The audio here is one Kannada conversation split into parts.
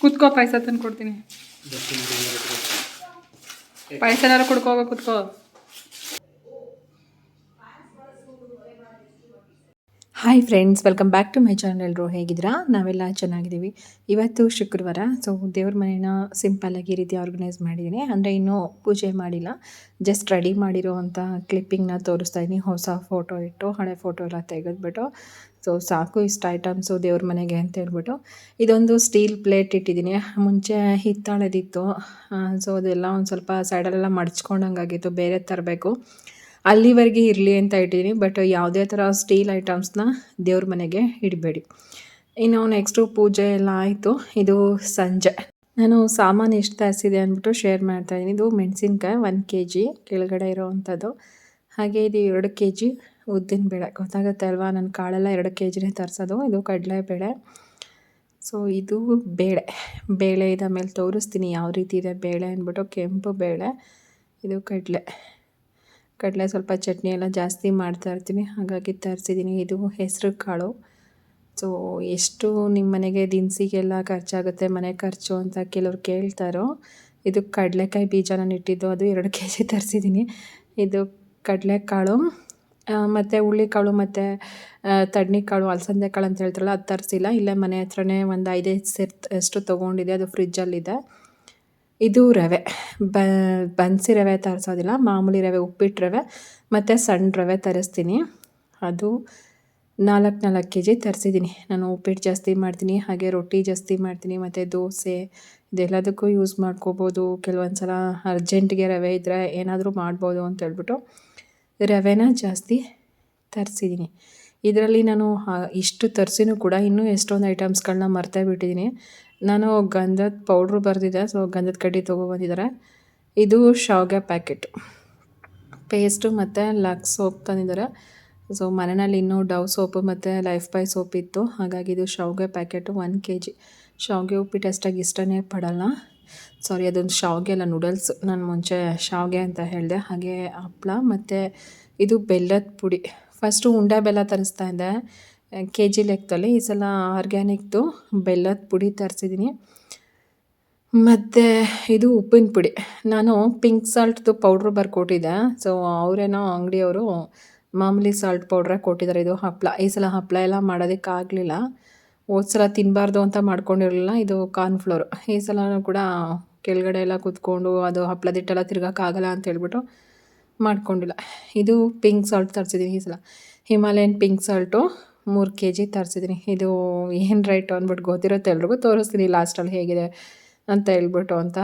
ಕುತ್ಕೋ ಪಾಯಸ ತಂದು ಕೊಡ್ತೀನಿ ಪಾಯಸ ಏನಾರು ಕುಡ್ಕೋ ಕುತ್ಕೋ. Hi friends welcome back to my channel ಎಲ್ಲರೂ ಹೇಗಿದ್ದೀರಾ? ನಾವೆಲ್ಲ ಚೆನ್ನಾಗಿದ್ದೀವಿ. ಇವತ್ತು ಶುಕ್ರವಾರ ಸೊ ದೇವ್ರ ಮನೇನ ಸಿಂಪಲ್ಲಾಗಿ ಈ ರೀತಿ ಆರ್ಗನೈಸ್ ಮಾಡಿದ್ದೀನಿ. ಅಂದರೆ ಇನ್ನೂ ಪೂಜೆ ಮಾಡಿಲ್ಲ. ಜಸ್ಟ್ ರೆಡಿ ಮಾಡಿರೋವಂಥ ಕ್ಲಿಪ್ಪಿಂಗ್ನ ತೋರಿಸ್ತಾ ಇದ್ದೀನಿ. ಹೊಸ ಫೋಟೋ ಇಟ್ಟು, ಹಳೆ ಫೋಟೋ ಎಲ್ಲ ತೆಗೆದ್ಬಿಟ್ಟು. ಸೊ ಸಾಕು ಇಷ್ಟು ಐಟಮ್ಸು ದೇವ್ರ ಮನೆಗೆ ಅಂತ ಹೇಳ್ಬಿಟ್ಟು. ಇದೊಂದು ಸ್ಟೀಲ್ ಪ್ಲೇಟ್ ಇಟ್ಟಿದ್ದೀನಿ. ಮುಂಚೆ ಹಿತ್ತಾಳೆದಿತ್ತು. ಸೊ ಅದೆಲ್ಲ ಒಂದು ಸ್ವಲ್ಪ ಸೈಡಲ್ಲೆಲ್ಲ ಮಡ್ಚ್ಕೊಂಡಂಗಾಗಿತ್ತು. ಬೇರೆ ತರಬೇಕು. ಅಲ್ಲಿವರೆಗೆ ಇರಲಿ ಅಂತ ಇಟ್ಟಿದ್ದೀನಿ ಬಟ್ ಯಾವುದೇ ಥರ ಸ್ಟೀಲ್ ಐಟಮ್ಸ್ನ ದೇವ್ರ ಮನೆಗೆ ಇಡಬೇಡಿ. ಇನ್ನು ನೆಕ್ಸ್ಟು ಪೂಜೆ ಎಲ್ಲ ಆಯಿತು, ಇದು ಸಂಜೆ. ನಾನು ಸಾಮಾನು ಎಷ್ಟು ತರಿಸಿದೆ ಅಂದ್ಬಿಟ್ಟು ಶೇರ್ ಮಾಡ್ತಾಯಿದ್ದೀನಿ ಇದು ಮೆಣಸಿನ್ಕಾಯಿ ಒನ್ ಕೆ ಜಿ ಕೆಳಗಡೆ ಇರೋವಂಥದ್ದು. ಹಾಗೆ ಇದು ಎರಡು ಕೆ ಜಿ ಉದ್ದಿನ ಬೇಳೆ. ಗೊತ್ತಾಗುತ್ತೆ ಅಲ್ವಾ? ನನ್ನ ಕಾಳೆಲ್ಲ ಎರಡು ಕೆ ಜಿನೇ ತರಿಸೋದು. ಇದು ಕಡಲೆಬೇಳೆ ಸೊ ಇದು ಬೇಳೆ. ಬೇಳೆ ಇದ ಮೇಲೆ ತೋರಿಸ್ತೀನಿ. ಯಾವ ರೀತಿ ಇದೆ ಬೇಳೆ ಅಂದ್ಬಿಟ್ಟು. ಕೆಂಪು ಬೇಳೆ, ಇದು ಕಡಲೆ. ಕಡಲೆ ಸ್ವಲ್ಪ ಚಟ್ನಿ ಎಲ್ಲ ಜಾಸ್ತಿ ಮಾಡ್ತಾ ಇರ್ತೀನಿ. ಹಾಗಾಗಿ ತರಿಸಿದ್ದೀನಿ ಇದು ಹೆಸರು ಕಾಳು. ಸೊ ಎಷ್ಟು ನಿಮ್ಮ ಮನೆಗೆ ದಿನಸಿಗೆಲ್ಲ ಖರ್ಚಾಗುತ್ತೆ, ಮನೆ ಖರ್ಚು ಅಂತ ಕೆಲವ್ರು ಕೇಳ್ತಾರೋ, ಇದು ಕಡಲೆಕಾಯಿ ಬೀಜ ನಾನು ಇಟ್ಟಿದ್ದು, ಅದು ಎರಡು ಕೆ ಜಿ ತರಿಸಿದ್ದೀನಿ ಇದು ಕಡಲೆಕಾಳು ಮತ್ತು ಹುಳ್ಳಿಕಾಳು ಮತ್ತು ತಡ್ನಿಕಾಳು ಅಲಸಂದೆ ಕಾಳು ಅಂತ ಹೇಳ್ತಾರಲ್ಲ, ಅದು ತರಿಸಿಲ್ಲ. ಇಲ್ಲೇ ಮನೆ ಹತ್ರನೇ ಒಂದು ಐದೈದು ಸೆಟ್ ಅಷ್ಟು ತೊಗೊಂಡಿದೆ ಅದು ಫ್ರಿಜ್ಜಲ್ಲಿದೆ ಇದು ರವೆ. ಬನ್ಸಿ ರವೆ ತರಿಸೋದಿಲ್ಲ, ಮಾಮೂಲಿ ರವೆ, ಉಪ್ಪಿಟ್ಟು ರವೆ, ಮತ್ತು ಸಣ್ಣ ರವೆ ತರಿಸ್ತೀನಿ. ಅದು ನಾಲ್ಕು ನಾಲ್ಕು ಕೆ ಜಿ ತರಿಸಿದ್ದೀನಿ. ನಾನು ಉಪ್ಪಿಟ್ಟು ಜಾಸ್ತಿ ಮಾಡ್ತೀನಿ, ಹಾಗೆ ರೊಟ್ಟಿ ಜಾಸ್ತಿ ಮಾಡ್ತೀನಿ, ಮತ್ತು ದೋಸೆ, ಇದೆಲ್ಲದಕ್ಕೂ ಯೂಸ್ ಮಾಡ್ಕೋಬೋದು. ಕೆಲವೊಂದು ಸಲ ಅರ್ಜೆಂಟ್ಗೆ ರವೆ ಇದ್ದರೆ ಏನಾದರೂ ಮಾಡ್ಬೋದು ಅಂತ ಹೇಳ್ಬಿಟ್ಟು ರವೆನ ಜಾಸ್ತಿ ತರಿಸಿದ್ದೀನಿ. ಇದರಲ್ಲಿ ನಾನು ಇಷ್ಟು ತರಿಸಿನೂ ಕೂಡ ಇನ್ನೂ ಎಷ್ಟೊಂದು ಐಟಮ್ಸ್ಗಳನ್ನ ಮರ್ತೇ ಬಿಟ್ಟಿದ್ದೀನಿ ನಾನು ಗಂಧದ ಪೌಡ್ರು ಬರೆದಿದ್ದೆ ಸೊ ಗಂಧದ ಕಡ್ಡಿ ತೊಗೊಬಂದಿದ್ದಾರೆ ಇದು ಶಾವ್ಗೆ ಪ್ಯಾಕೆಟ್. ಪೇಸ್ಟು ಮತ್ತು ಲಕ್ಸ್ ಸೋಪ್ ತಂದಿದ್ದಾರೆ. ಸೊ ಮನೆಯಲ್ಲಿ ಇನ್ನೂ ಡವ್ ಸೋಪು ಮತ್ತು ಲೈಫ್ ಬೈ ಸೋಪ್ ಇತ್ತು. ಹಾಗಾಗಿ ಇದು ಶಾವ್ಗೆ ಪ್ಯಾಕೆಟು ಒನ್ ಕೆ ಜಿ ಶಾವ್ಗೆ ಉಪ್ಪಿಟ್ಟು ಅಷ್ಟಾಗಿ ಇಷ್ಟನೇ ಪಡೋಲ್ಲ. ಸಾರಿ, ಅದೊಂದು ಶಾವ್ಗೆ ಅಲ್ಲ, ನೂಡಲ್ಸ್. ನಾನು ಮುಂಚೆ ಶಾವ್ಗೆ ಅಂತ ಹೇಳಿದೆ. ಹಾಗೆ ಹಪ್ಪಳ ಮತ್ತು ಇದು ಬೆಲ್ಲದ ಪುಡಿ. ಫಸ್ಟು ಉಂಡೆ ಬೆಲ್ಲ ತರಿಸ್ತಾ ಇದ್ದೆ. ಕೆ ಜಿ ಲೆಕ್ಕದಲ್ಲಿ ಈ ಸಲ ಆರ್ಗ್ಯಾನಿಕ್ದು ಬೆಲ್ಲದ ಪುಡಿ ತರಿಸಿದ್ದೀನಿ ಮತ್ತು ಇದು ಉಪ್ಪಿನ ಪುಡಿ. ನಾನು ಪಿಂಕ್ ಸಾಲ್ಟ್ದು ಪೌಡ್ರ್ ಬರ್ಕೊಟ್ಟಿದ್ದೆ. ಸೊ ಅವರೇನೋ ಅಂಗಡಿಯವರು ಮಾಮೂಲಿ ಸಾಲ್ಟ್ ಪೌಡ್ರೇ ಕೊಟ್ಟಿದ್ದಾರೆ. ಇದು ಹಪ್ಪಳ ಈ ಸಲ ಹಪ್ಪಳ ಎಲ್ಲ ಮಾಡೋದಕ್ಕಾಗಲಿಲ್ಲ ಹೋದ ಸಲ ತಿನ್ನಬಾರ್ದು ಅಂತ ಮಾಡ್ಕೊಂಡಿರಲಿಲ್ಲ. ಇದು ಕಾರ್ನ್ಫ್ಲೋರ್ ಈ ಸಲನೂ ಕೂಡ ಕೆಳಗಡೆ ಎಲ್ಲ ಕೂತ್ಕೊಂಡು ಅದು ಹಪ್ಪಳದಿಟ್ಟೆಲ್ಲ ತಿರ್ಗಕ್ಕಾಗಲ್ಲ ಅಂತ ಹೇಳ್ಬಿಟ್ಟು ಮಾಡ್ಕೊಂಡಿಲ್ಲ. ಇದು ಪಿಂಕ್ ಸಾಲ್ಟ್ ತರಿಸಿದ್ದೀನಿ ಈ ಸಲ. ಹಿಮಾಲಯನ್ ಪಿಂಕ್ ಸಾಲ್ಟು ಮೂರು ಕೆ ಜಿ ತರಿಸಿದ್ದೀನಿ ಇದು ಏನು ರೈಟು ಅಂದ್ಬಿಟ್ಟು ಗೊತ್ತಿರುತ್ತೆ ಎಲ್ರಿಗೂ. ತೋರಿಸ್ತೀನಿ ಲಾಸ್ಟಲ್ಲಿ ಹೇಗಿದೆ ಅಂತ ಹೇಳ್ಬಿಟ್ಟು ಅಂತ.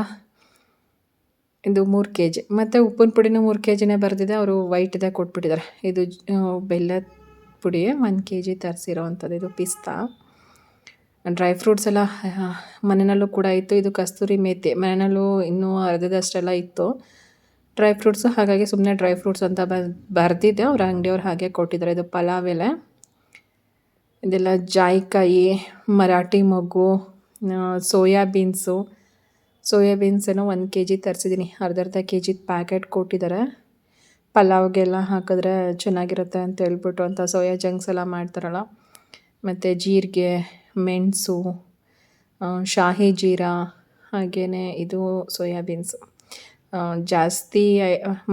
ಇದು ಮೂರು ಕೆ ಜಿ ಮತ್ತು ಉಪ್ಪಿನ ಪುಡಿನೂ ಮೂರು ಕೆ ಜಿನೇ ಬರೆದಿದೆ. ಅವರು ವೈಟ್ದೇ ಕೊಟ್ಬಿಟ್ಟಿದ್ದಾರೆ ಇದು ಬೆಲ್ಲ ಪುಡಿ ಒಂದು ಕೆ ಜಿ ತರಿಸಿರೋ ಅಂಥದ್ದು. ಇದು ಪಿಸ್ತಾ. ಡ್ರೈ ಫ್ರೂಟ್ಸ್ ಎಲ್ಲ ಮನೆಯಲ್ಲೂ ಕೂಡ ಇತ್ತು. ಇದು ಕಸ್ತೂರಿ ಮೇಥಿ ಮನೆಯಲ್ಲೂ ಇನ್ನೂ ಅರ್ಧದಷ್ಟೆಲ್ಲ ಇತ್ತು. ಡ್ರೈ ಫ್ರೂಟ್ಸು ಹಾಗಾಗಿ ಸುಮ್ಮನೆ ಡ್ರೈ ಫ್ರೂಟ್ಸ್ ಅಂತ ಬರೆದಿದ್ದೆ. ಅವ್ರ ಅಂಗಡಿಯವ್ರು ಹಾಗೆ ಕೊಟ್ಟಿದ್ದಾರೆ. ಇದು ಪಲಾವ್ ಎಲೆ. ಇದೆಲ್ಲ ಜಾಯಿಕಾಯಿ, ಮರಾಠಿ ಮೊಗ್ಗು ಸೋಯಾ ಬೀನ್ಸು. ಸೋಯಾ ಬೀನ್ಸೇನೋ ಒಂದು ಕೆ ಜಿ ತರಿಸಿದ್ದೀನಿ ಅರ್ಧ ಅರ್ಧ ಕೆ ಜಿ ಪ್ಯಾಕೆಟ್ ಕೊಟ್ಟಿದ್ದಾರೆ. ಪಲಾವ್ಗೆಲ್ಲ ಹಾಕಿದ್ರೆ ಚೆನ್ನಾಗಿರುತ್ತೆ ಅಂತ ಹೇಳ್ಬಿಟ್ಟು ಅಂತ ಸೋಯಾ ಜಂಕ್ಸ್ ಎಲ್ಲ ಮಾಡ್ತಾರಲ್ಲ. ಮತ್ತು ಜೀರಿಗೆ, ಮೆಣಸು ಶಾಹಿ ಜೀರಾ ಹಾಗೆಯೇ ಇದು ಸೋಯಾ ಬೀನ್ಸು. ಜಾಸ್ತಿ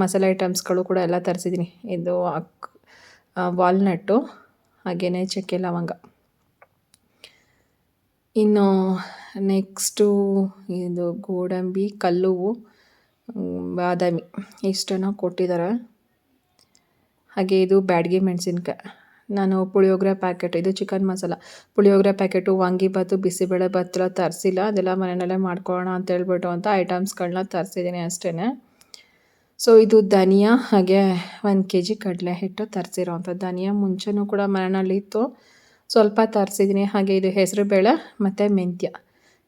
ಮಸಾಲೆ ಐಟಮ್ಸ್ಗಳು ಕೂಡ ಎಲ್ಲ ತರಿಸಿದ್ದೀನಿ. ಇದು ಅಕ್ ವಾಲ್ನಟ್ಟು ಹಾಗೆಯೇ ಚಕ್ಕೆ ಲವಂಗ. ಇನ್ನು ನೆಕ್ಸ್ಟು ಇದು ಗೋಡಂಬಿ, ಕಲ್ಲುವು ಬಾದಾಮಿ. ಇಷ್ಟನ್ನು ಕೊಟ್ಟಿದ್ದಾರೆ. ಹಾಗೆ ಇದು ಬ್ಯಾಡ್ಗೆ ಮೆಣಸಿನ್ಕಾಯಿ. ನಾನು ಪುಳಿಯೋಗರೆ ಪ್ಯಾಕೆಟ್, ಇದು ಚಿಕನ್ ಮಸಾಲ. ಪುಳಿಯೋಗರೆ ಪ್ಯಾಕೆಟು ವಾಂಗಿಬಾತು ಬಿಸಿಬೇಳೆ ಎಲ್ಲ ತರಿಸಿಲ್ಲ. ಅದೆಲ್ಲ ಮನೆಯಲ್ಲೇ ಮಾಡ್ಕೊಳ್ಳೋಣ ಅಂತ ಹೇಳ್ಬಿಟ್ಟು ಅಂತ ಐಟಮ್ಸ್ಗಳನ್ನ ತರಿಸಿದ್ದೀನಿ ಅಷ್ಟೇ ಸೊ, ಇದು ಧನಿಯಾ, ಹಾಗೆ ಒಂದು ಕೆ ಜಿ ಕಡಲೆ ಹಿಟ್ಟು ತರಿಸಿರೋವಂಥ ಧನಿಯಾ ಮುಂಚೆನೂ ಕೂಡ ಮನೆಯಲ್ಲಿತ್ತು ಸ್ವಲ್ಪ ತರಿಸಿದ್ದೀನಿ. ಹಾಗೆ ಇದು ಹೆಸರುಬೇಳೆ ಮತ್ತು ಮೆಂತ್ಯ.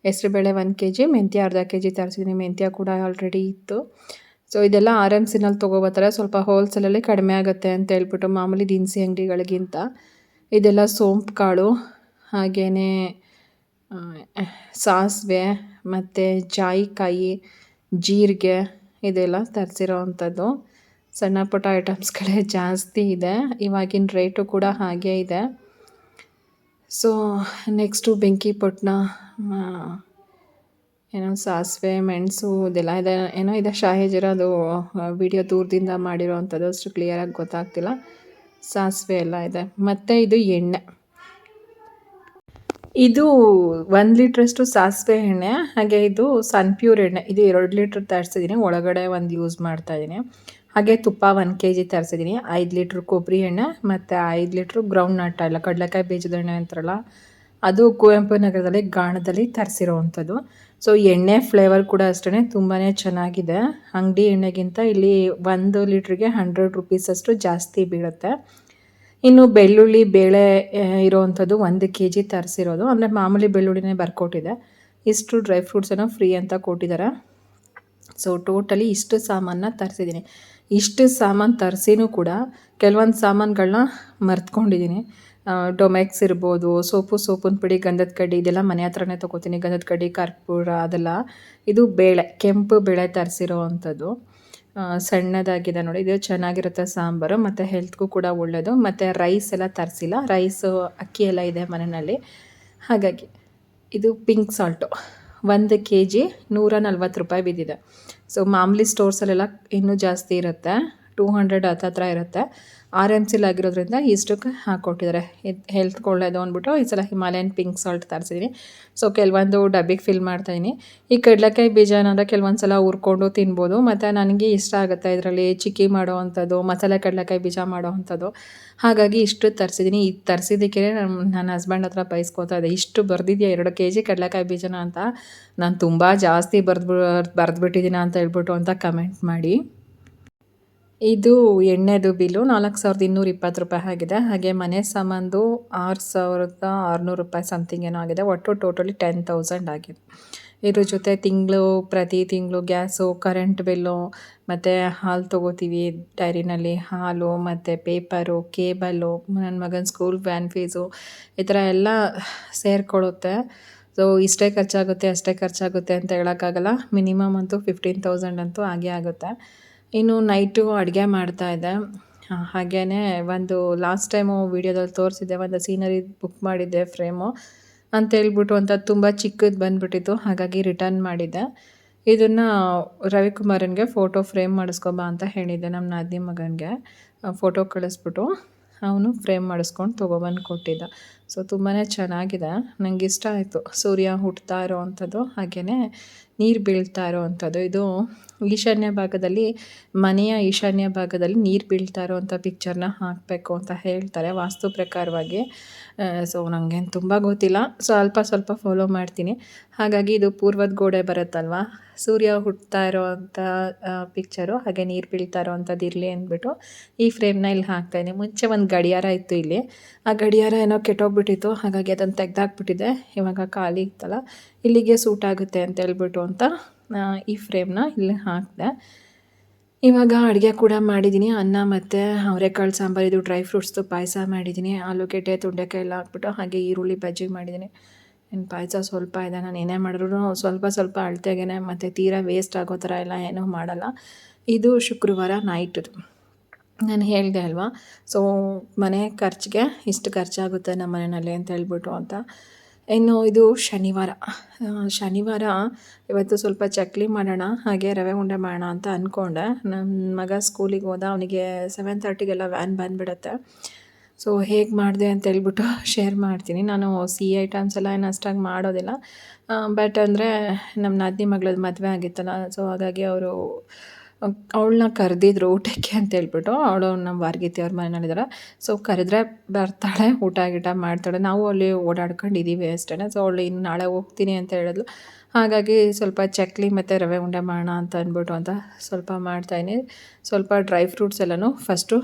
ಹೆಸರುಬೇಳೆ ಒಂದು ಕೆ ಜಿ ಮೆಂತ್ಯ ಅರ್ಧ ಕೆ ಜಿ ತರಿಸಿದ್ದೀನಿ. ಮೆಂತ್ಯ ಕೂಡ ಆಲ್ರೆಡಿ ಇತ್ತು. ಸೊ ಇದೆಲ್ಲ ಆರ್ ಎಂ ಸಿನಲ್ಲಿ ತೊಗೋಬತ್ತಾರೆ ಸ್ವಲ್ಪ ಹೋಲ್ಸೇಲಲ್ಲಿ ಕಡಿಮೆ ಆಗುತ್ತೆ ಅಂತ ಹೇಳ್ಬಿಟ್ಟು ಮಾಮೂಲಿ ದಿನಸಿ ಅಂಗಡಿಗಳಿಗಿಂತ. ಇದೆಲ್ಲ ಸೋಂಪು ಕಾಳು ಹಾಗೆಯೇ ಸಾಸಿವೆ ಮತ್ತು ಜಾಯಿಕಾಯಿ, ಜೀರಿಗೆ ಇದೆಲ್ಲ ತರಿಸಿರೋ ಅಂಥದ್ದು ಸಣ್ಣ ಪುಟ್ಟ ಐಟಮ್ಸ್ಗಳೇ ಜಾಸ್ತಿ ಇದೆ. ಇವಾಗಿನ ರೇಟು ಕೂಡ ಹಾಗೇ ಇದೆ. ಸೊ ನೆಕ್ಸ್ಟು ಬೆಂಕಿ ಪೊಟ್ಟಣ ಏನೋ ಸಾಸಿವೆ, ಮೆಣಸು, ಇದೆಲ್ಲ ಇದೆ. ಏನೋ ಇದೆ ಶಾಹಿ ಜೀರ ಅದು ವಿಡಿಯೋ ದೂರದಿಂದ ಮಾಡಿರೋ ಅಂಥದ್ದು ಅಷ್ಟು ಕ್ಲಿಯರಾಗಿ ಗೊತ್ತಾಗ್ತಿಲ್ಲ. ಸಾಸಿವೆ ಎಲ್ಲ ಇದೆ. ಮತ್ತು ಇದು ಎಣ್ಣೆ. ಇದು ಒಂದು ಲೀಟ್ರಷ್ಟು ಸಾಸಿವೆ ಎಣ್ಣೆ, ಹಾಗೆ ಇದು ಸನ್ಪ್ಯೂರ್ ಎಣ್ಣೆ. ಇದು ಎರಡು ಲೀಟ್ರ್ ತರಿಸಿದ್ದೀನಿ ಒಳಗಡೆ ಒಂದು ಯೂಸ್ ಮಾಡ್ತಾಯಿದ್ದೀನಿ ಹಾಗೆ ತುಪ್ಪ ಒಂದು ಕೆ ಜಿ ತರಿಸಿದ್ದೀನಿ ಐದು ಲೀಟ್ರ್ ಕೊಬ್ಬರಿ ಎಣ್ಣೆ, ಮತ್ತು ಐದು ಲೀಟ್ರ್ ಗ್ರೌಂಡ್ ನಟ್ ಇಲ್ಲ ಕಡಲೆಕಾಯಿ ಬೀಜದ ಎಣ್ಣೆ ಅಂತಾರಲ್ಲ ಅದು ಕುವೆಂಪು ನಗರದಲ್ಲಿ ಗಾಣದಲ್ಲಿ ತರಿಸಿರೋ ಅಂಥದ್ದು ಸೊ ಎಣ್ಣೆ ಫ್ಲೇವರ್ ಕೂಡ ಅಷ್ಟೇ ತುಂಬಾ ಚೆನ್ನಾಗಿದೆ. ಅಂಗಡಿ ಎಣ್ಣೆಗಿಂತ ಇಲ್ಲಿ ಒಂದು ಲೀಟ್ರಿಗೆ ಹಂಡ್ರೆಡ್ ರುಪೀಸಷ್ಟು ಜಾಸ್ತಿ ಬೀಳುತ್ತೆ. ಇನ್ನು ಬೆಳ್ಳುಳ್ಳಿ ಬೇಳೆ ಇರೋವಂಥದ್ದು ಒಂದು ಕೆ ಜಿ ತರಿಸಿರೋದು. ಅಂದರೆ ಮಾಮೂಲಿ ಬೆಳ್ಳುಳ್ಳಿನೇ ಬರ್ಕೊಟ್ಟಿದೆ. ಇಷ್ಟು ಡ್ರೈ ಫ್ರೂಟ್ಸನ್ನು ಫ್ರೀ ಅಂತ ಕೊಟ್ಟಿದ್ದಾರೆ. ಸೊ ಟೋಟಲಿ ಇಷ್ಟು ಸಾಮಾನನ್ನ ತರಿಸಿದ್ದೀನಿ. ಇಷ್ಟು ಸಾಮಾನು ತರಿಸಿನೂ ಕೂಡ ಕೆಲವೊಂದು ಸಾಮಾನುಗಳನ್ನ ಮರ್ತ್ಕೊಂಡಿದ್ದೀನಿ. ಡೊಮೆಕ್ಸ್ ಇರ್ಬೋದು, ಸೋಪು, ಸೋಪಿನ ಪುಡಿ, ಗಂಧದ ಕಡ್ಡಿ, ಇದೆಲ್ಲ ಮನೆ ಹತ್ರನೇ ತೊಗೋತೀನಿ. ಗಂಧದ ಕಡ್ಡಿ, ಕರ್ಪೂರ, ಅದೆಲ್ಲ. ಇದು ಬೇಳೆ, ಕೆಂಪು ಬೇಳೆ ತರಿಸಿರೋ ಅಂಥದ್ದು ಸಣ್ಣದಾಗಿದೆ ನೋಡಿ. ಇದು ಚೆನ್ನಾಗಿರುತ್ತೆ ಸಾಂಬಾರು, ಮತ್ತು ಹೆಲ್ತ್ಗೂ ಕೂಡ ಒಳ್ಳೆಯದು ಮತ್ತು ರೈಸ್ ಎಲ್ಲ ತರಿಸಿಲ್ಲ. ರೈಸು ಅಕ್ಕಿ ಎಲ್ಲ ಇದೆ ಮನೆಯಲ್ಲಿ. ಹಾಗಾಗಿ ಇದು ಪಿಂಕ್ ಸಾಲ್ಟು ಒಂದು ಕೆ ಜಿ ನೂರ ನಲ್ವತ್ತು ರೂಪಾಯಿ ಬಿದ್ದಿದೆ. ಸೊ ಮಾಮೂಲಿ ಸ್ಟೋರ್ಸಲ್ಲೆಲ್ಲ ಇನ್ನೂ ಜಾಸ್ತಿ ಇರುತ್ತೆ. ಟೂ ಹಂಡ್ರೆಡ್ ಹತ್ತತ್ರ ಇರುತ್ತೆ. ಆರ್ ಎಂ ಸಿಲ್ ಆಗಿರೋದ್ರಿಂದ ಇಷ್ಟಕ್ಕೆ ಹಾಕ್ಕೊಟ್ಟಿದ್ದಾರೆ ಇದು ಹೆಲ್ತ್ಗೆ ಒಳ್ಳೆಯದು ಅಂದ್ಬಿಟ್ಟು ಈ ಸಲ ಹಿಮಾಲಯನ್ ಪಿಂಕ್ ಸಾಲ್ಟ್ ತರಿಸಿದ್ದೀನಿ ಸೊ ಕೆಲವೊಂದು ಡಬ್ಬಿಗೆ ಫಿಲ್ ಮಾಡ್ತಾಯಿದ್ದೀನಿ ಈ ಕಡಲೆಕಾಯಿ ಬೀಜ ಏನಾದರೆ ಕೆಲವೊಂದು ಸಲ ಹುರ್ಕೊಂಡು ತಿನ್ಬೋದು. ಮತ್ತು ನನಗೆ ಇಷ್ಟ ಆಗುತ್ತೆ ಇದರಲ್ಲಿ ಚಿಕ್ಕಿ ಮಾಡೋ ಅಂಥದ್ದು, ಮಸಾಲೆ ಕಡಲೆಕಾಯಿ ಬೀಜ ಮಾಡೋ ಅಂಥದ್ದು. ಹಾಗಾಗಿ ಇಷ್ಟು ತರಿಸಿದ್ದೀನಿ ಇದು ತರಿಸಿದ್ದಕ್ಕೆ ನಮ್ಮ ನನ್ನ ಹಸ್ಬೆಂಡ್ ಹತ್ರ ಬೈಸ್ಕೊತಾ ಇದೆ. ಇಷ್ಟು ಬರೆದಿದ್ಯಾ? ಎರಡು ಕೆ ಜಿ ಕಡಲೆಕಾಯಿ ಬೀಜನ ಅಂತ. ನಾನು ತುಂಬ ಜಾಸ್ತಿ ಬರೆದು ಬರೆದ್ಬಿಟ್ಟಿದ್ದೀನಿ ಅಂತ ಹೇಳ್ಬಿಟ್ಟು ಅಂತ ಕಮೆಂಟ್ ಮಾಡಿ. ಇದು ಎಣ್ಣೆದು ಬಿಲ್ಲು ನಾಲ್ಕು ಸಾವಿರದ ಇನ್ನೂರ ಇಪ್ಪತ್ತು ರೂಪಾಯಿ ಆಗಿದೆ. ಹಾಗೆ ಮನೆ ಸಾಮಾನ್ದು ಆರು ಸಾವಿರದ ಆರುನೂರು ರೂಪಾಯಿ ಸಮಥಿಂಗ್ ಏನೋ ಆಗಿದೆ. ಒಟ್ಟು ಟೋಟಲಿ ಟೆನ್ ತೌಸಂಡ್ ಆಗಿದೆ. ಇದ್ರ ಜೊತೆ ತಿಂಗಳು, ಪ್ರತಿ ತಿಂಗಳು ಗ್ಯಾಸು ಕರೆಂಟ್ ಬಿಲ್ಲು, ಮತ್ತು ಹಾಲು ತೊಗೋತೀವಿ ಡೈರಿನಲ್ಲಿ. ಹಾಲು, ಮತ್ತು ಪೇಪರು ಕೇಬಲ್ಲು ನನ್ನ ಮಗನ ಸ್ಕೂಲ್ ವ್ಯಾನ್ ಫೀಸು ಈ ಥರ ಎಲ್ಲ ಸೇರಿಕೊಳ್ಳುತ್ತೆ. ಸೊ ಇಷ್ಟೇ ಖರ್ಚಾಗುತ್ತೆ, ಅಷ್ಟೇ ಖರ್ಚಾಗುತ್ತೆ ಅಂತ ಹೇಳೋಕ್ಕಾಗಲ್ಲ. ಮಿನಿಮಮ್ ಅಂತೂ ಫಿಫ್ಟೀನ್ ತೌಸಂಡ್ ಅಂತೂ ಆಗೇ ಆಗುತ್ತೆ. ಇನ್ನು ನೈಟು ಅಡುಗೆ ಮಾಡ್ತಾಯಿದ್ದೆ ಹಾಗೆಯೇ ಒಂದು ಲಾಸ್ಟ್ ಟೈಮು ವೀಡಿಯೋದಲ್ಲಿ ತೋರಿಸಿದ್ದೆ, ಒಂದು ಸೀನರಿ ಬುಕ್ ಮಾಡಿದ್ದೆ ಫ್ರೇಮು ಅಂತೇಳ್ಬಿಟ್ಟು ಅಂತ ತುಂಬ ಚಿಕ್ಕದು ಬಂದುಬಿಟ್ಟಿತ್ತು, ಹಾಗಾಗಿ ರಿಟರ್ನ್ ಮಾಡಿದ್ದೆ. ಇದನ್ನು ರವಿಕುಮಾರನ್ಗೆ ಫೋಟೋ ಫ್ರೇಮ್ ಮಾಡಿಸ್ಕೊಬಾ ಅಂತ ಹೇಳಿದ್ದೆ ನಮ್ಮ ನಾದಿ ಮಗನಿಗೆ. ಫೋಟೋ ಕಳಿಸ್ಬಿಟ್ಟು ಅವನು ಫ್ರೇಮ್ ಮಾಡಿಸ್ಕೊಂಡು ತೊಗೊಬಂದು ಕೊಟ್ಟಿದ್ದ ಸೊ ತುಂಬಾ ಚೆನ್ನಾಗಿದೆ. ನನಗೆ ಇಷ್ಟ ಆಯಿತು. ಸೂರ್ಯ ಹುಟ್ತಾ ಇರೋ ಅಂಥದ್ದು ಹಾಗೆಯೇ ನೀರು ಬೀಳ್ತಾ ಇರೋ ಅಂಥದ್ದು. ಇದು ಈಶಾನ್ಯ ಭಾಗದಲ್ಲಿ, ಮನೆಯ ಈಶಾನ್ಯ ಭಾಗದಲ್ಲಿ ನೀರು ಬೀಳ್ತಾ ಇರೋವಂಥ ಪಿಕ್ಚರ್ನ ಹಾಕಬೇಕು ಅಂತ ಹೇಳ್ತಾರೆ ವಾಸ್ತು ಪ್ರಕಾರವಾಗಿ. ಸೊ ನನಗೇನು ತುಂಬ ಗೊತ್ತಿಲ್ಲ. ಸ್ವಲ್ಪ ಸ್ವಲ್ಪ ಫಾಲೋ ಮಾಡ್ತೀನಿ. ಹಾಗಾಗಿ ಇದು ಪೂರ್ವದ ಗೋಡೆ ಬರುತ್ತಲ್ವ? ಸೂರ್ಯ ಹುಟ್ತಾ ಇರೋವಂಥ ಪಿಕ್ಚರು ಹಾಗೆ ನೀರು ಬೀಳ್ತಾ ಇರೋವಂಥದ್ದು ಇರಲಿ ಅಂದ್ಬಿಟ್ಟು ಈ ಫ್ರೇಮ್ನ ಇಲ್ಲಿ ಹಾಕ್ತಾಯಿದ್ದೀನಿ ಮುಂಚೆ ಒಂದು ಗಡಿಯಾರ ಇತ್ತು ಇಲ್ಲಿ. ಆ ಗಡಿಯಾರ ಏನೋ ಕೆಟ್ಟೋಗ್ಬಿಟ್ಟಿತ್ತು ಹಾಗಾಗಿ ಅದನ್ನು ತೆಗ್ದಾಕ್ಬಿಟ್ಟಿದೆ. ಇವಾಗ ಖಾಲಿ ಇತ್ತಲ್ಲ, ಇಲ್ಲಿಗೆ ಸೂಟ್ ಆಗುತ್ತೆ ಅಂತ ಹೇಳ್ಬಿಟ್ಟು ಅಂತ ಈ ಫ್ರೇಮ್ನ ಇಲ್ಲಿ ಹಾಕಿದೆ. ಇವಾಗ ಅಡುಗೆ ಕೂಡ ಮಾಡಿದ್ದೀನಿ, ಅನ್ನ ಮತ್ತು ಅವರೆಕಾಳು ಸಾಂಬಾರು, ಇದು ಡ್ರೈ ಫ್ರೂಟ್ಸ್ದು ಪಾಯಸ ಮಾಡಿದ್ದೀನಿ. ಆಲೂಗೆಡ್ಡೆ ತುಂಡೆಕಾಯಿ ಎಲ್ಲ ಹಾಕ್ಬಿಟ್ಟು ಹಾಗೆ ಈರುಳ್ಳಿ ಬಜ್ಜಿ ಮಾಡಿದ್ದೀನಿ. ಇನ್ನು ಪಾಯಸ ಸ್ವಲ್ಪ ಇದೆ, ನಾನು ಏನೇ ಮಾಡಿದ್ರು ಸ್ವಲ್ಪ ಸ್ವಲ್ಪ ಅಳತೆಗೆ ಮತ್ತು ತೀರಾ ವೇಸ್ಟ್ ಆಗೋ ಥರ ಎಲ್ಲ ಏನೂ ಮಾಡಲ್ಲ. ಇದು ಶುಕ್ರವಾರ ನೈಟದು ನಾನು ಹೇಳಿದೆ ಅಲ್ವಾ? ಸೊ ಮನೆ ಖರ್ಚಿಗೆ ಇಷ್ಟು ಖರ್ಚಾಗುತ್ತೆ ನಮ್ಮ ಮನೆಯಲ್ಲಿ ಅಂತ ಹೇಳ್ಬಿಟ್ಟು ಅಂತ. ಇನ್ನು ಇದು ಶನಿವಾರ. ಶನಿವಾರ ಇವತ್ತು ಸ್ವಲ್ಪ ಚಕ್ಲಿ ಮಾಡೋಣ, ಹಾಗೆ ರವೆ ಉಂಡೆ ಮಾಡೋಣ ಅಂತ ಅಂದ್ಕೊಂಡೆ ನನ್ನ ಮಗ ಸ್ಕೂಲಿಗೆ ಹೋದ, ಅವನಿಗೆ ಸೆವೆನ್ ತರ್ಟಿಗೆಲ್ಲ ವ್ಯಾನ್ ಬಂದುಬಿಡತ್ತೆ. ಸೊ ಹೇಗೆ ಮಾಡಿದೆ ಅಂತ ಹೇಳ್ಬಿಟ್ಟು ಶೇರ್ ಮಾಡ್ತೀನಿ. ನಾನು ಸಿಹಿ ಐಟಮ್ಸ್ ಎಲ್ಲ ಏನು ಅಷ್ಟಾಗಿ ಮಾಡೋದಿಲ್ಲ. ಬಟ್ ಅಂದರೆ ನಮ್ಮ ನಾದಿನಿ ಮಗಳದ್ದು ಮದುವೆ ಆಗಿತ್ತಲ್ಲ ಸೊ ಹಾಗಾಗಿ ಅವರು ಅವಳನ್ನ ಕರೆದಿದ್ರು ಊಟಕ್ಕೆ ಅಂತ ಹೇಳ್ಬಿಟ್ಟು ಅವಳು ನಮ್ಮ ವಾರ್ಗಿತಿ ಅವ್ರ ಮನೆಯಲ್ಲಿದ್ದಾರೆ ಸೊ ಕರೆದ್ರೆ ಬರ್ತಾಳೆ, ಊಟ ಗೀಟ ಮಾಡ್ತಾಳೆ. ನಾವು ಅಲ್ಲಿ ಓಡಾಡ್ಕೊಂಡಿದ್ದೀವಿ ಅಷ್ಟೇ ಸೊ ಅವಳು ಇನ್ನು ನಾಳೆ ಹೋಗ್ತೀನಿ ಅಂತ ಹೇಳಿದ್ಲು. ಹಾಗಾಗಿ ಸ್ವಲ್ಪ ಚಕ್ಲಿ ಮತ್ತು ರವೆ ಉಂಡೆ ಮಾಡೋಣ ಅಂತ ಅಂದ್ಬಿಟ್ಟು ಅಂತ ಸ್ವಲ್ಪ ಮಾಡ್ತಾಯಿದ್ದೀನಿ ಸ್ವಲ್ಪ ಡ್ರೈ ಫ್ರೂಟ್ಸ್ ಎಲ್ಲನೂ ಫಸ್ಟು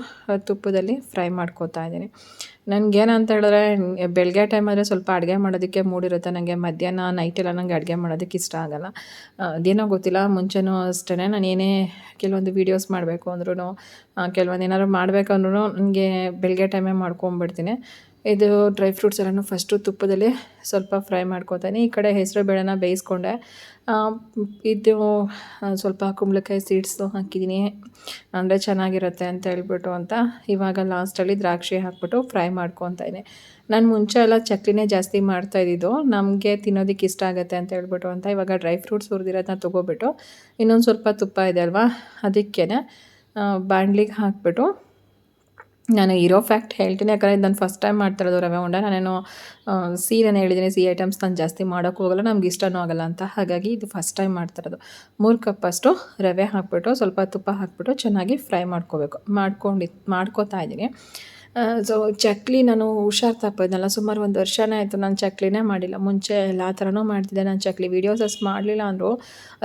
ತುಪ್ಪದಲ್ಲಿ ಫ್ರೈ ಮಾಡ್ಕೋತಾ ಇದ್ದೀನಿ. ಏನಂತ ಹೇಳಿದ್ರೆ ಬೆಳಗ್ಗೆ ಟೈಮಲ್ಲಿ ಸ್ವಲ್ಪ ಅಡುಗೆ ಮಾಡೋದಕ್ಕೆ ಮೂಡಿರುತ್ತೆ ನನಗೆ ಮಧ್ಯಾಹ್ನ ನೈಟೆಲ್ಲ ನನಗೆ ಅಡುಗೆ ಮಾಡೋದಕ್ಕೆ ಇಷ್ಟ ಆಗೋಲ್ಲ. ಅದೇನೋ ಗೊತ್ತಿಲ್ಲ, ಮುಂಚೆನೂ ಅಷ್ಟೇ ನಾನು ಏನೇ ಕೆಲವೊಂದು ವೀಡಿಯೋಸ್ ಮಾಡಬೇಕು ಅಂದ್ರೂ ಕೆಲವೊಂದು ಏನಾದ್ರು ಮಾಡಬೇಕಂದ್ರೂ ನನಗೆ ಬೆಳಗ್ಗೆ ಟೈಮೇ ಮಾಡ್ಕೊಂಬಿಡ್ತೀನಿ. ಇದು ಡ್ರೈ ಫ್ರೂಟ್ಸ್ ಎಲ್ಲನೂ ಫಸ್ಟು ತುಪ್ಪದಲ್ಲಿ ಸ್ವಲ್ಪ ಫ್ರೈ ಮಾಡ್ಕೊತಾನೆ ಈ ಕಡೆ ಹೆಸರು ಬೇಳೆನ ಬೇಯಿಸ್ಕೊಂಡೆ. ಇದು ಸ್ವಲ್ಪ ಕುಂಬಳಕಾಯಿ ಸೀಡ್ಸು ಹಾಕಿದ್ದೀನಿ. ಅಂದರೆ ಚೆನ್ನಾಗಿರುತ್ತೆ ಅಂತ ಹೇಳ್ಬಿಟ್ಟು ಅಂತ ಇವಾಗ ಲಾಸ್ಟಲ್ಲಿ ದ್ರಾಕ್ಷಿ ಹಾಕ್ಬಿಟ್ಟು ಫ್ರೈ ಮಾಡ್ಕೊತಾಯಿನಿ ನಾನು ಮುಂಚೆ ಎಲ್ಲ ಚಕ್ಲಿನೇ ಜಾಸ್ತಿ ಮಾಡ್ತಾ ಇದ್ದಿದ್ದು. ನಮಗೆ ತಿನ್ನೋದಕ್ಕೆ ಇಷ್ಟ ಆಗುತ್ತೆ ಅಂತ ಹೇಳ್ಬಿಟ್ಟು ಅಂತ ಇವಾಗ ಡ್ರೈ ಫ್ರೂಟ್ಸ್ ಹುರಿದಿರೋದನ್ನ ತೊಗೊಬಿಟ್ಟು ಇನ್ನೊಂದು ಸ್ವಲ್ಪ ತುಪ್ಪ ಇದೆ ಅಲ್ವಾ ಅದಕ್ಕೆ ಬಾಣಲಿಗೆ ಹಾಕ್ಬಿಟ್ಟು ನಾನು ಇರೋ ಫ್ಯಾಕ್ಟ್ ಹೇಳ್ತೀನಿ, ಯಾಕಂದರೆ ನಾನು ಫಸ್ಟ್ ಟೈಮ್ ಮಾಡ್ತಾ ಇರೋದು ರವೆ ಉಂಡೆ. ನಾನೇನು ಸೀರೆನೇ ಹೇಳಿದ್ದೀನಿ ಸಿಹಿ ಐಟಮ್ಸ್ ನಾನು ಜಾಸ್ತಿ ಮಾಡೋಕ್ಕೂ ಹೋಗಲ್ಲ, ನಮ್ಗೆ ಇಷ್ಟನೂ ಆಗಲ್ಲ ಅಂತ. ಹಾಗಾಗಿ ಇದು ಫಸ್ಟ್ ಟೈಮ್ ಮಾಡ್ತಾ ಇರೋದು. ಮೂರು ಕಪ್ಪಷ್ಟು ರವೆ ಹಾಕ್ಬಿಟ್ಟು, ಸ್ವಲ್ಪ ತುಪ್ಪ ಹಾಕ್ಬಿಟ್ಟು ಚೆನ್ನಾಗಿ ಫ್ರೈ ಮಾಡ್ಕೋಬೇಕು. ಮಾಡ್ಕೊಂಡು ಮಾಡ್ಕೋತಾ ಇದ್ದೀನಿ. ಸೊ ಚಕ್ಲಿ ನಾನು ಹುಷಾರು ತಪ್ಪಿದ್ನಲ್ಲ, ಸುಮಾರು ಒಂದು ವರ್ಷನೇ ಆಯಿತು ನಾನು ಚಕ್ಲಿನೇ ಮಾಡಿಲ್ಲ. ಮುಂಚೆ ಎಲ್ಲ ಥರನೂ ಮಾಡ್ತಿದ್ದೆ. ನಾನು ಚಕ್ಲಿ ವೀಡಿಯೋಸ್ ಅಷ್ಟು ಮಾಡಲಿಲ್ಲ ಅಂದರು.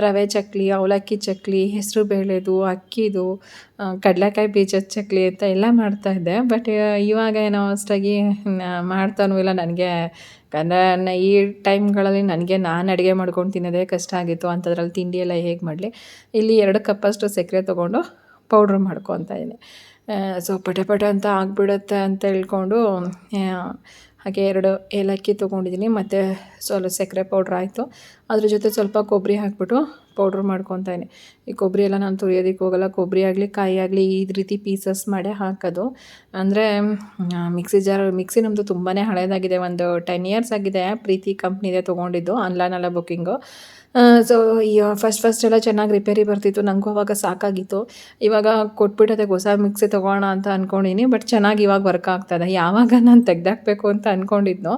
ರವೆ ಚಕ್ಲಿ, ಅವಲಕ್ಕಿ ಚಕ್ಲಿ, ಹೆಸರು ಬೇಳೆದು, ಅಕ್ಕಿದು ಕಡಲೆಕಾಯಿ ಬೀಜದ ಚಕ್ಲಿ ಅಂತ ಎಲ್ಲ ಮಾಡ್ತಾಯಿದ್ದೆ ಬಟ್ ಇವಾಗ ಏನೋ ಅಷ್ಟಾಗಿ ಮಾಡ್ತಾನೂ ಇಲ್ಲ. ನನಗೆ ಯಾಕಂದರೆ ಈ ಟೈಮ್ಗಳಲ್ಲಿ ನನಗೆ ನಾನು ಅಡುಗೆ ಮಾಡ್ಕೊಂಡು ತಿನ್ನೋದೇ ಕಷ್ಟ ಆಗಿತ್ತು. ಅಂಥದ್ರಲ್ಲಿ ತಿಂಡಿ ಎಲ್ಲ ಹೇಗೆ ಮಾಡಲಿ? ಇಲ್ಲಿ ಎರಡು ಕಪ್ಪಷ್ಟು ಸಕ್ಕರೆ ತೊಗೊಂಡು ಪೌಡ್ರ್ ಮಾಡ್ಕೊತಾ ಇದ್ದೀನಿ. ಸೊ ಪಟ ಪಟ ಅಂತ ಆಗಿಬಿಡುತ್ತೆ ಅಂತ ಹೇಳ್ಕೊಂಡು ಹಾಗೆ ಎರಡು ಏಲಕ್ಕಿ ತೊಗೊಂಡಿದ್ದೀನಿ, ಮತ್ತು ಸ್ವಲ್ಪ ಸಕ್ಕರೆ ಪೌಡ್ರ್ ಆಯಿತು. ಅದ್ರ ಜೊತೆ ಸ್ವಲ್ಪ ಕೊಬ್ಬರಿ ಹಾಕ್ಬಿಟ್ಟು ಪೌಡ್ರ್ ಮಾಡ್ಕೊತಾಯಿನಿ ಈ ಕೊಬ್ಬರಿ ಎಲ್ಲ ನಾನು ತುರಿಯೋದಕ್ಕೆ ಹೋಗಲ್ಲ, ಕೊಬ್ಬರಿ ಆಗಲಿ, ಕಾಯಿ ಆಗಲಿ, ಈ ರೀತಿ ಪೀಸಸ್ ಮಾಡೇ ಹಾಕೋದು. ಅಂದರೆ ಮಿಕ್ಸಿ ಜಾರ್, ಮಿಕ್ಸಿ ನಮ್ಮದು ತುಂಬಾ ಹಳೆಯದಾಗಿದೆ ಒಂದು ಟೆನ್ ಇಯರ್ಸ್ ಆಗಿದೆ, ಪ್ರೀತಿ ಕಂಪ್ನಿದೆ ತೊಗೊಂಡಿದ್ದು ಆನ್ಲೈನಲ್ಲ ಬುಕ್ಕಿಂಗು ಸೊ ಫಸ್ಟ್ ಫಸ್ಟ್ ಎಲ್ಲ ಚೆನ್ನಾಗಿ ರಿಪೇರಿ ಬರ್ತಿತ್ತು. ನನಗೂ ಅವಾಗ ಸಾಕಾಗಿತ್ತು. ಇವಾಗ ಕೊಟ್ಬಿಟ್ಟದೆ, ಹೊಸ ಮಿಕ್ಸಿ ತೊಗೋಣ ಅಂತ ಅಂದ್ಕೊಂಡಿನಿ ಬಟ್ ಚೆನ್ನಾಗಿ ಇವಾಗ ವರ್ಕ್ ಆಗ್ತದೆ. ಯಾವಾಗ ನಾನು ತೆಗ್ದಾಕಬೇಕು ಅಂತ ಅಂದ್ಕೊಂಡಿದ್ನೋ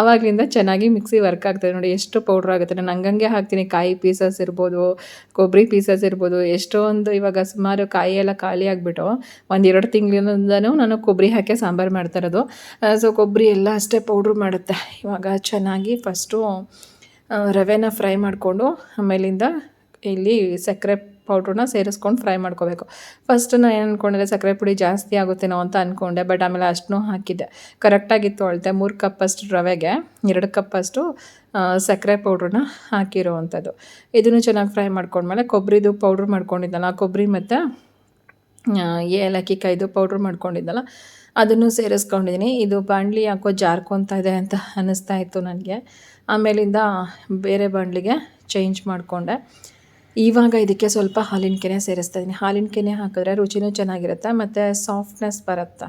ಆವಾಗಿಂದ ಚೆನ್ನಾಗಿ ಮಿಕ್ಸಿ ವರ್ಕ್ ಆಗ್ತದೆ. ನೋಡಿ, ಎಷ್ಟು ಪೌಡ್ರ್ ಆಗುತ್ತೆ. ನಾನು ಹಂಗಂಗೆ ಹಾಕ್ತೀನಿ. ಕಾಯಿ ಪೀಸಸ್ ಇರ್ಬೋದು, ಕೊಬ್ಬರಿ ಪೀಸಸ್ ಇರ್ಬೋದು ಎಷ್ಟೊಂದು ಇವಾಗ ಸುಮಾರು ಕಾಯಿ ಎಲ್ಲ ಖಾಲಿ ಆಗಿಬಿಟ್ಟು ಒಂದು ಎರಡು ತಿಂಗಳಿಂದನೂ ನಾನು ಕೊಬ್ಬರಿ ಹಾಕಿ ಸಾಂಬಾರು ಮಾಡ್ತಾ ಇರೋದು. ಸೊ ಕೊಬ್ಬರಿ ಎಲ್ಲ ಅಷ್ಟೇ ಪೌಡ್ರ್ ಮಾಡುತ್ತೆ. ಇವಾಗ ಚೆನ್ನಾಗಿ ಫಸ್ಟು ರವೆನ ಫ್ರೈ ಮಾಡಿಕೊಂಡು ಆಮೇಲಿಂದ ಇಲ್ಲಿ ಸಕ್ಕರೆ ಪೌಡ್ರನ್ನ ಸೇರಿಸ್ಕೊಂಡು ಫ್ರೈ ಮಾಡ್ಕೋಬೇಕು. ಫಸ್ಟ್ ನಾನು ಏನು ಅಂದ್ಕೊಂಡಿದ್ದೆ ಸಕ್ಕರೆ ಪುಡಿ ಜಾಸ್ತಿ ಆಗುತ್ತೇನೋ ಅಂತ ಅಂದ್ಕೊಂಡೆ ಬಟ್ ಆಮೇಲೆ ಅಷ್ಟನ್ನೂ ಹಾಕಿದ್ದೆ. ಕರೆಕ್ಟಾಗಿತ್ತು ಅಳತೆ, ಮೂರು ಕಪ್ಪಷ್ಟು ರವೆಗೆ ಎರಡು ಕಪ್ಪಷ್ಟು ಸಕ್ಕರೆ ಪೌಡ್ರನ್ನ ಹಾಕಿರೋ ಅಂಥದ್ದು ಇದನ್ನು ಚೆನ್ನಾಗಿ ಫ್ರೈ ಮಾಡ್ಕೊಂಡ್ಮೇಲೆ ಕೊಬ್ಬರಿದು ಪೌಡ್ರ್ ಮಾಡ್ಕೊಂಡಿದ್ದಲ್ಲ ಕೊಬ್ಬರಿ ಮತ್ತು ಏಲಕ್ಕಿ ಕೈದು ಪೌಡ್ರ್ ಮಾಡ್ಕೊಂಡಿದ್ದಲ್ಲ ಅದನ್ನು ಸೇರಿಸ್ಕೊಂಡಿದ್ದೀನಿ. ಇದು ಬಾಣಲಿ ಯಾಕೋ ಜಾರ್ಕೊತಾ ಇದೆ ಅಂತ ಅನ್ನಿಸ್ತಾ ಇತ್ತು ನನಗೆ. ಆಮೇಲಿಂದ ಬೇರೆ ಬಾಣಲಿಗೆ ಚೇಂಜ್ ಮಾಡಿಕೊಂಡೆ. ಇವಾಗ ಇದಕ್ಕೆ ಸ್ವಲ್ಪ ಹಾಲಿನ ಕೆನೆ ಸೇರಿಸ್ತಾ ಇದ್ದೀನಿ. ಹಾಲಿನ ಕೆನೆ ಹಾಕಿದ್ರೆ ರುಚಿನೂ ಚೆನ್ನಾಗಿರುತ್ತೆ, ಮತ್ತು ಸಾಫ್ಟ್ನೆಸ್ ಬರುತ್ತೆ.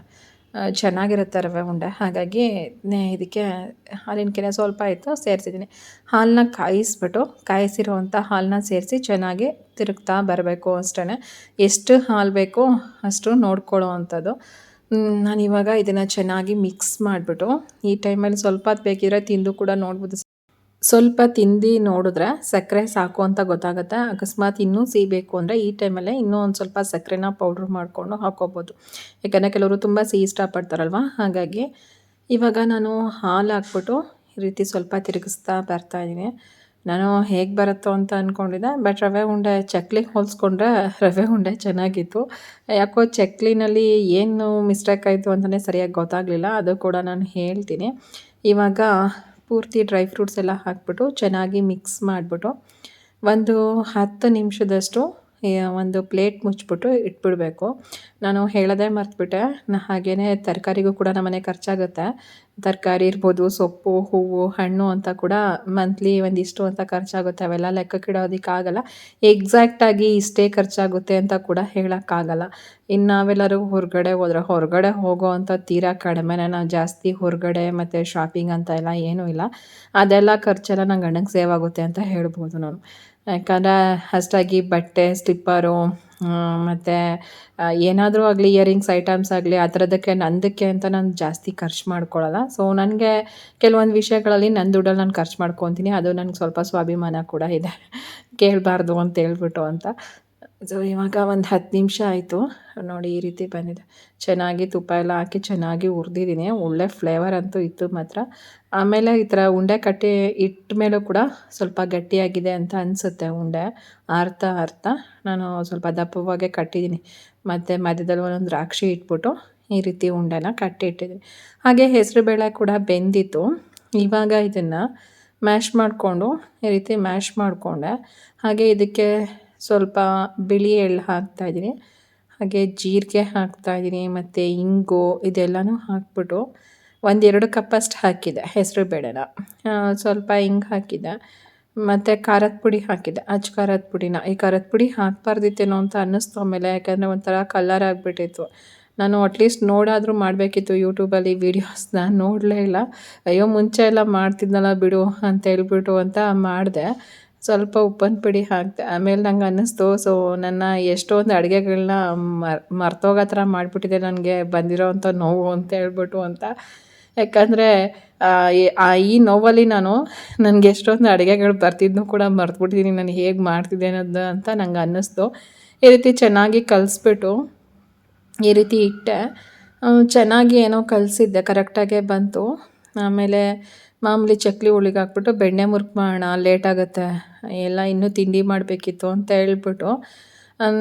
ಚೆನ್ನಾಗಿರುತ್ತೆ ರವೆ ಉಂಡೆ. ಹಾಗಾಗಿ ಇದಕ್ಕೆ ಹಾಲಿನ ಕೆನೆ ಸ್ವಲ್ಪ ಇತ್ತು ಸೇರಿಸಿದ್ದೀನಿ. ಹಾಲನ್ನ ಕಾಯಿಸ್ಬಿಟ್ಟು, ಕಾಯಿಸಿರುವಂಥ ಹಾಲನ್ನ ಸೇರಿಸಿ ಚೆನ್ನಾಗಿ ತಿರುಗ್ತಾ ಬರಬೇಕು ಅಷ್ಟೇ ಎಷ್ಟು ಹಾಲು ಬೇಕೋ ಅಷ್ಟು ನೋಡ್ಕೊಳ್ಳೋ ಅಂಥದ್ದು ನಾನು ಇವಾಗ ಇದನ್ನು ಚೆನ್ನಾಗಿ ಮಿಕ್ಸ್ ಮಾಡಿಬಿಟ್ಟು, ಈ ಟೈಮಲ್ಲಿ ಸ್ವಲ್ಪ ಹೊತ್ತು ಬೇಕಿದ್ರೆ ತಿಂದು ಕೂಡ ನೋಡ್ಬೋದು. ಸ್ವಲ್ಪ ತಿಂದು ನೋಡಿದ್ರೆ ಸಕ್ಕರೆ ಸಾಕು ಅಂತ ಗೊತ್ತಾಗುತ್ತೆ. ಅಕಸ್ಮಾತ್ ಇನ್ನೂ ಸಿಹಿ ಬೇಕು ಅಂದರೆ ಈ ಟೈಮಲ್ಲೇ ಇನ್ನೂ ಒಂದು ಸ್ವಲ್ಪ ಸಕ್ಕರೆನ ಪೌಡ್ರ್ ಮಾಡಿಕೊಂಡು ಹಾಕ್ಕೋಬೋದು ಯಾಕಂದರೆ ಕೆಲವರು ತುಂಬ ಸಿಹಿ ಇಷ್ಟಪಡ್ತಾರಲ್ವ? ಹಾಗಾಗಿ ಇವಾಗ ನಾನು ಹಾಲು ಹಾಕ್ಬಿಟ್ಟು ಈ ರೀತಿ ಸ್ವಲ್ಪ ತಿರುಗಿಸ್ತಾ ಬರ್ತಾಯಿದ್ದೀನಿ ನಾನು ಹೇಗೆ ಬರುತ್ತೋ ಅಂತ ಅಂದ್ಕೊಂಡಿದ್ದೆ ಬಟ್ ರವೆ ಉಂಡೆ ಚಕ್ಲಿಗೆ ಹೋಲಿಸ್ಕೊಂಡ್ರೆ ರವೆ ಉಂಡೆ ಚೆನ್ನಾಗಿತ್ತು. ಯಾಕೋ ಚಕ್ಲಿನಲ್ಲಿ ಏನು ಮಿಸ್ಟೇಕ್ ಆಯಿತು ಅಂತಲೇ ಸರಿಯಾಗಿ ಗೊತ್ತಾಗಲಿಲ್ಲ, ಅದು ಕೂಡ ನಾನು ಹೇಳ್ತೀನಿ. ಇವಾಗ ಪೂರ್ತಿ ಡ್ರೈ ಫ್ರೂಟ್ಸ್ ಎಲ್ಲ ಹಾಕ್ಬಿಟ್ಟು ಚೆನ್ನಾಗಿ ಮಿಕ್ಸ್ ಮಾಡಿಬಿಟ್ಟು ಒಂದು ಹತ್ತು ನಿಮಿಷದಷ್ಟು ಒಂದು ಪ್ಲೇಟ್ ಮುಚ್ಚಿಬಿಟ್ಟು ಇಟ್ಬಿಡಬೇಕು. ನಾನು ಹೇಳೋದೇ ಮರ್ತುಬಿಟ್ಟೆ. ನಾ ಹಾಗೆಯೇ ತರಕಾರಿಗೂ ಕೂಡ ನಮ್ಮನೆ ಖರ್ಚಾಗುತ್ತೆ. ತರಕಾರಿ ಇರ್ಬೋದು, ಸೊಪ್ಪು, ಹೂವು, ಹಣ್ಣು ಅಂತ ಕೂಡ ಮಂತ್ಲಿ ಒಂದಿಷ್ಟು ಅಂತ ಖರ್ಚಾಗುತ್ತೆ. ಅವೆಲ್ಲ ಲೆಕ್ಕಕ್ಕಿಡೋದಕ್ಕಾಗಲ್ಲ ಎಕ್ಸಾಕ್ಟಾಗಿ ಇಷ್ಟೇ ಖರ್ಚಾಗುತ್ತೆ ಅಂತ ಕೂಡ ಹೇಳೋಕ್ಕಾಗಲ್ಲ. ಇನ್ನು ನಾವೆಲ್ಲರೂ ಹೊರಗಡೆ ಹೋದ್ರೆ, ಹೊರಗಡೆ ಹೋಗೋ ಅಂಥ ತೀರಾ ಕಡಿಮೆನೇ. ನಾನು ಜಾಸ್ತಿ ಹೊರಗಡೆ ಮತ್ತು ಶಾಪಿಂಗ್ ಅಂತ ಎಲ್ಲ ಏನೂ ಇಲ್ಲ. ಅದೆಲ್ಲ ಖರ್ಚೆಲ್ಲ ನಂಗೆ ಗಂಡಂಗೆ ಸೇವ್ ಆಗುತ್ತೆ ಅಂತ ಹೇಳ್ಬೋದು ನಾನು. ಯಾಕಂದರೆ ಅಷ್ಟಾಗಿ ಬಟ್ಟೆ, ಸ್ಲಿಪ್ಪರು ಮತ್ತು ಏನಾದರೂ ಆಗಲಿ, ಇಯರಿಂಗ್ಸ್, ಐಟಮ್ಸ್ ಆಗಲಿ, ಆ ಥರದಕ್ಕೆ, ನಂದಕ್ಕೆ ಅಂತ ನಾನು ಜಾಸ್ತಿ ಖರ್ಚು ಮಾಡ್ಕೊಳ್ಳಲ್ಲ ಸೊ ನನಗೆ ಕೆಲವೊಂದು ವಿಷಯಗಳಲ್ಲಿ ನನ್ನ ದುಡ್ಡಲ್ಲಿ ನಾನು ಖರ್ಚು ಮಾಡ್ಕೊತೀನಿ. ಅದು ನನಗೆ ಸ್ವಲ್ಪ ಸ್ವಾಭಿಮಾನ ಕೂಡ ಇದೆ. ಕೇಳಬಾರ್ದು ಅಂತ ಹೇಳ್ಬಿಟ್ಟು ಅಂತ. ಸೊ ಇವಾಗ ಒಂದು ಹತ್ತು ನಿಮಿಷ ಆಯಿತು. ನೋಡಿ, ಈ ರೀತಿ ಬಂದಿದೆ. ಚೆನ್ನಾಗಿ ತುಪ್ಪ ಎಲ್ಲ ಹಾಕಿ ಚೆನ್ನಾಗಿ ಹುರಿದಿದ್ದೀನಿ. ಒಳ್ಳೆ ಫ್ಲೇವರ್ ಅಂತೂ ಇತ್ತು ಮಾತ್ರ. ಆಮೇಲೆ ಈ ಥರ ಉಂಡೆ ಕಟ್ಟಿ ಇಟ್ಟ ಮೇಲೂ ಕೂಡ ಸ್ವಲ್ಪ ಗಟ್ಟಿಯಾಗಿದೆ ಅಂತ ಅನಿಸುತ್ತೆ ಉಂಡೆ. ಆರ್ತಾ ಆರ್ತಾ ನಾನು ಸ್ವಲ್ಪ ದಪ್ಪವಾಗೇ ಕಟ್ಟಿದ್ದೀನಿ. ಮತ್ತು ಮಧ್ಯದಲ್ಲಿ ಒಂದೊಂದು ದ್ರಾಕ್ಷಿ ಇಟ್ಬಿಟ್ಟು ಈ ರೀತಿ ಉಂಡೆನ ಕಟ್ಟಿ ಇಟ್ಟಿದ್ದೀನಿ ಹಾಗೆ ಹೆಸರುಬೇಳೆ ಕೂಡ ಬೆಂದಿತ್ತು. ಇವಾಗ ಇದನ್ನು ಮ್ಯಾಶ್ ಮಾಡಿಕೊಂಡು, ಈ ರೀತಿ ಮ್ಯಾಶ್ ಮಾಡಿಕೊಂಡೆ. ಹಾಗೆ ಇದಕ್ಕೆ ಸ್ವಲ್ಪ ಬಿಳಿ ಎಳ್ಳು ಹಾಕ್ತಾಯಿದ್ದೀನಿ ಹಾಗೆ ಜೀರಿಗೆ ಹಾಕ್ತಾಯಿದ್ದೀನಿ ಮತ್ತು ಇಂಗು ಇದೆಲ್ಲನೂ ಹಾಕ್ಬಿಟ್ಟು ಒಂದೆರಡು ಕಪ್ಪಷ್ಟು ಹಾಕಿದೆ, ಹೆಸರು ಬೇಳೆನ ಸ್ವಲ್ಪ ಹಿಂಗೆ ಹಾಕಿದೆ, ಮತ್ತು ಖಾರದ ಪುಡಿ ಹಾಕಿದ್ದೆ ಅಚ್ಚ ಖಾರದ ಪುಡಿನ. ಈ ಖಾರದ ಪುಡಿ ಹಾಕಬಾರ್ದಿತ್ತೇನೋ ಅಂತ ಅನ್ನಿಸ್ತು ಆಮೇಲೆ, ಯಾಕಂದರೆ ಒಂಥರ ಕಲರ್ ಆಗಿಬಿಟ್ಟಿತ್ತು. ನಾನು ಅಟ್ಲೀಸ್ಟ್ ನೋಡಾದರೂ ಮಾಡಬೇಕಿತ್ತು ಯೂಟ್ಯೂಬಲ್ಲಿ ವೀಡಿಯೋಸ್ನ ನೋಡಲೇ ಇಲ್ಲ. ಅಯ್ಯೋ, ಮುಂಚೆ ಎಲ್ಲ ಮಾಡ್ತಿದ್ನಲ್ಲ ಬಿಡು ಅಂತ ಹೇಳ್ಬಿಟ್ಟು ಅಂತ ಮಾಡಿದೆ. ಸ್ವಲ್ಪ ಉಪ್ಪಿನ ಪುಡಿ ಹಾಕಿದೆ. ಆಮೇಲೆ ನಂಗೆ ಅನ್ನಿಸ್ತು, ಸೊ, ನನ್ನ ಎಷ್ಟೊಂದು ಅಡುಗೆಗಳನ್ನ ಮರ್ ಮರ್ತೋಗೋ ಥರ ಮಾಡಿಬಿಟ್ಟಿದೆ ನನಗೆ ಬಂದಿರೋವಂಥ ನೋವು ಅಂತ ಹೇಳ್ಬಿಟ್ಟು ಅಂತ. ಯಾಕಂದರೆ ಈ ನೋವಲ್ಲಿ ನಾನು ನನಗೆ ಎಷ್ಟೊಂದು ಅಡುಗೆಗಳು ಬರ್ತಿದ್ನೂ ಕೂಡ ಮರ್ತುಬಿಟ್ಟಿದ್ದೀನಿ ನಾನು ಹೇಗೆ ಮಾಡ್ತಿದ್ದೆ ಅನ್ನೋದು ಅಂತ ನಂಗೆ ಅನ್ನಿಸ್ತು. ಈ ರೀತಿ ಚೆನ್ನಾಗಿ ಕಲಿಸ್ಬಿಟ್ಟು, ಈ ರೀತಿ ಇಟ್ಟೆ. ಚೆನ್ನಾಗಿ ಏನೋ ಕಲಿಸಿದ್ದೆ, ಕರೆಕ್ಟಾಗೇ ಬಂತು. ಆಮೇಲೆ ಮಾಮೂಲಿ ಚಕ್ಲಿ ಉಳಿಗೆ ಹಾಕ್ಬಿಟ್ಟು ಬೆಣ್ಣೆ ಮುರ್ಕ್ ಮಾಡೋಣ ಲೇಟ್ ಆಗುತ್ತೆ, ಎಲ್ಲ ಇನ್ನೂ ತಿಂಡಿ ಮಾಡಬೇಕಿತ್ತು ಅಂತ ಹೇಳ್ಬಿಟ್ಟು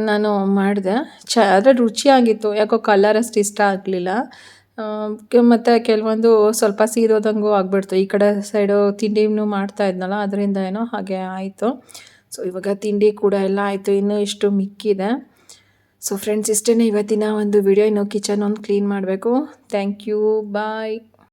ನಾನು ಮಾಡಿದೆ. ಚ, ಆದರೆ ರುಚಿಯಾಗಿತ್ತು, ಯಾಕೋ ಕಲರ್ ಅಷ್ಟು ಇಷ್ಟ ಆಗಲಿಲ್ಲ. ಮತ್ತು ಕೆಲವೊಂದು ಸ್ವಲ್ಪ ಸೀದೋದಂಗೂ ಆಗ್ಬಿಡ್ತು. ಈ ಕಡೆ ಸೈಡು ತಿಂಡಿನೂ ಮಾಡ್ತಾ ಇದ್ನಲ್ಲ, ಅದರಿಂದ ಏನೋ ಹಾಗೆ ಆಯಿತು. ಸೊ ಇವಾಗ ತಿಂಡಿ ಕೂಡ ಎಲ್ಲ ಆಯಿತು, ಇನ್ನೂ ಇಷ್ಟು ಮಿಕ್ಕಿದೆ. ಸೊ ಫ್ರೆಂಡ್ಸ್ ಇಷ್ಟೇ ಇವತ್ತಿನ ಒಂದು ವಿಡಿಯೋ ಇನ್ನು ಕಿಚನ್ ಒಂದು ಕ್ಲೀನ್ ಮಾಡಬೇಕು. Thank you bye